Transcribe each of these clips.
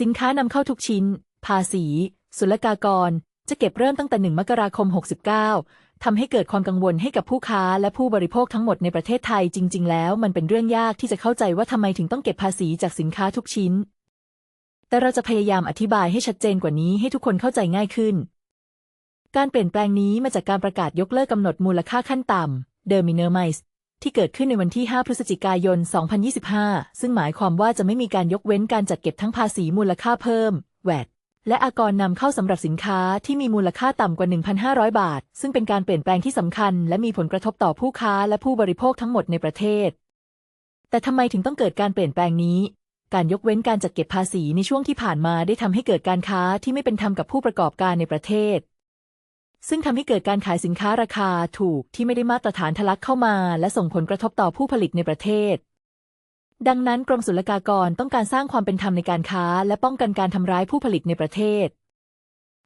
สินค้านำเข้าทุกชิ้น ภาษี ศุลกากร จะเก็บเริ่มตั้งแต่ 1 มกราคม 69 ทำให้เกิดความกังวลให้กับผู้ค้าและผู้บริโภคทั้งหมดในประเทศไทยจริง ๆ แล้วมันเป็นเรื่องยากที่จะเข้าใจว่าทำไมถึงต้องเก็บภาษีจากสินค้าทุกชิ้น แต่เราจะพยายามอธิบายให้ชัดเจนกว่านี้ให้ทุกคนเข้าใจง่ายขึ้น การเปลี่ยนแปลงนี้มาจากการประกาศยกเลิกกำหนดมูลค่าขั้นต่ำเดอร์มิเนอร์ไมส์ ที่เกิดขึ้นในวันที่ 5 พฤศจิกายน 2025 ซึ่งหมายความว่าจะไม่มีการยกเว้นการจัดเก็บทั้งภาษีมูลค่าเพิ่มแวดและอากรนำเข้าสำหรับสินค้าที่มีมูลค่าต่ำกว่า 1,500 บาท ซึ่งเป็นการเปลี่ยนแปลงที่สำคัญ และมีผลกระทบต่อผู้ค้าและผู้บริโภคทั้งหมดในประเทศ แต่ทำไมถึงต้องเกิดการเปลี่ยนแปลงนี้ การยกเว้นการจัดเก็บภาษีในช่วงที่ผ่านมาได้ทำให้เกิดการค้าที่ไม่เป็นธรรมกับผู้ประกอบการในประเทศ ซึ่งทำให้เกิดการขายสินค้าราคาถูกที่ไม่ได้มาตรฐานทะลักเข้ามา และส่งผลกระทบต่อผู้ผลิตในประเทศ ดังนั้นกรมศุลกากรต้องการสร้างความเป็นธรรมในการค้า และป้องกันการทำร้ายผู้ผลิตในประเทศ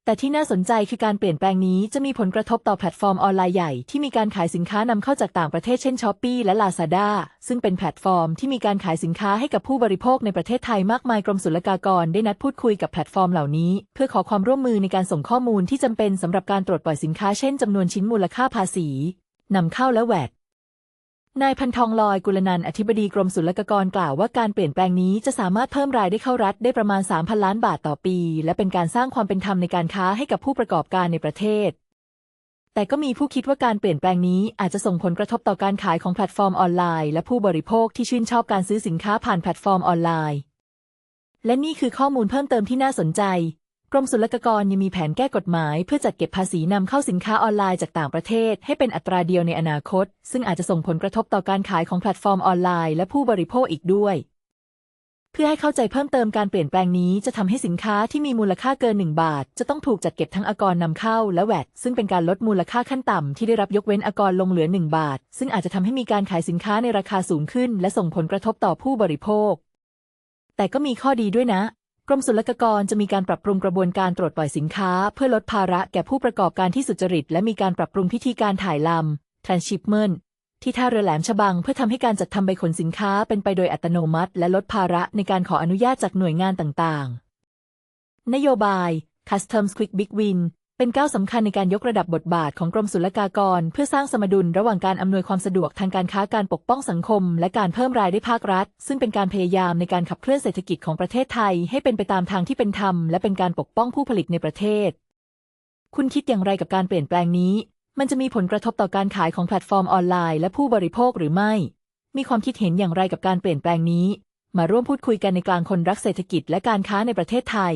แต่ที่น่าสนใจคือการเปลี่ยนแปลงนี้จะมีผลกระทบต่อแพลตฟอร์มออนไลน์ใหญ่ที่มีการขายสินค้านำเข้าจากต่างประเทศเช่นช้อปปีและ Lazada ซึ่งเป็นแพลตฟอร์มที่มีการขายสินค้าให้กับผู้บริโภคในประเทศไทยมากมายกรมศุลกากรได้นัดพูดคุยกับแพลตฟอร์มเหล่านี้ เพื่อขอความร่วมมือในการส่งข้อมูลที่จำเป็นสำหรับการตรวจปล่อยสินค้าเช่นจำนวนชิ้นมูลค่าภาษีนำเข้าและแวด นายพันทองลอยกุลนันอธิบดีกรมศุลกากรกล่าวว่าการเปลี่ยนแปลงนี้จะสามารถเพิ่มรายได้เข้ารัฐได้ประมาณ 3,000 ล้านบาทต่อปี และเป็นการสร้างความเป็นธรรมในการค้าให้กับผู้ประกอบการในประเทศ แต่ก็มีผู้คิดว่าการเปลี่ยนแปลงนี้อาจจะส่งผลกระทบต่อการขายของแพลตฟอร์มออนไลน์ และผู้บริโภคที่ชื่นชอบการซื้อสินค้าผ่านแพลตฟอร์มออนไลน์ และนี่คือข้อมูลเพิ่มเติมที่น่าสนใจ กรมศุลกากรยังมีแผนแก้กฎหมายเพื่อจัดเก็บภาษีนำเข้าสินค้าออนไลน์จากต่างประเทศ ให้เป็นอัตราเดียวในอนาคต ซึ่งอาจจะส่งผลกระทบต่อการขายของแพลตฟอร์มออนไลน์และผู้บริโภคอีกด้วย เพื่อให้เข้าใจเพิ่มเติมการเปลี่ยนแปลงนี้จะทำให้สินค้าที่มีมูลค่าเกิน 1 บาท จะต้องถูกจัดเก็บทั้งอากรนำเข้าและแวดซึ่งเป็นการลดมูลค่าขั้นต่ำที่ได้รับยกเว้นอากรลงเหลือ 1 บาท ซึ่งอาจจะทำให้มีการขายสินค้าในราคาสูงขึ้น และส่งผลกระทบต่อผู้บริโภค แต่ก็มีข้อดีด้วยนะ กรมศุลกากรจะมีการปรับปรุงกระบวนการตรวจปล่อยสินค้า เพื่อลดภาระแก่ผู้ประกอบการที่สุจริต และมีการปรับปรุงพิธีการถ่ายลำ transshipment ที่ท่าเรือแหลมฉบังเพื่อทำให้การจัดทำใบขนสินค้าเป็นไปโดยอัตโนมัติ และลดภาระในการขออนุญาตจากหน่วยงานต่างๆ นโยบาย Customs Quick Big Win เป็นก้าวสำคัญในการยกระดับบทบาทของกรมศุลกากร เพื่อสร้างสมดุลระหว่างการอำนวยความสะดวกทางการค้าการปกป้องสังคม และการเพิ่มรายได้ภาครัฐ ซึ่งเป็นการพยายามในการขับเคลื่อนเศรษฐกิจของประเทศไทย ให้เป็นไปตามทางที่เป็นธรรมและเป็นการปกป้องผู้ผลิตในประเทศ คุณคิดอย่างไรกับการเปลี่ยนแปลงนี้ มันจะมีผลกระทบต่อการขายของแพลตฟอร์มออนไลน์และผู้บริโภคหรือไม่ มีความคิดเห็นอย่างไรกับการเปลี่ยนแปลงนี้ มาร่วมพูดคุยกันในกลางคนรักเศรษฐกิจและการค้าในประเทศไทย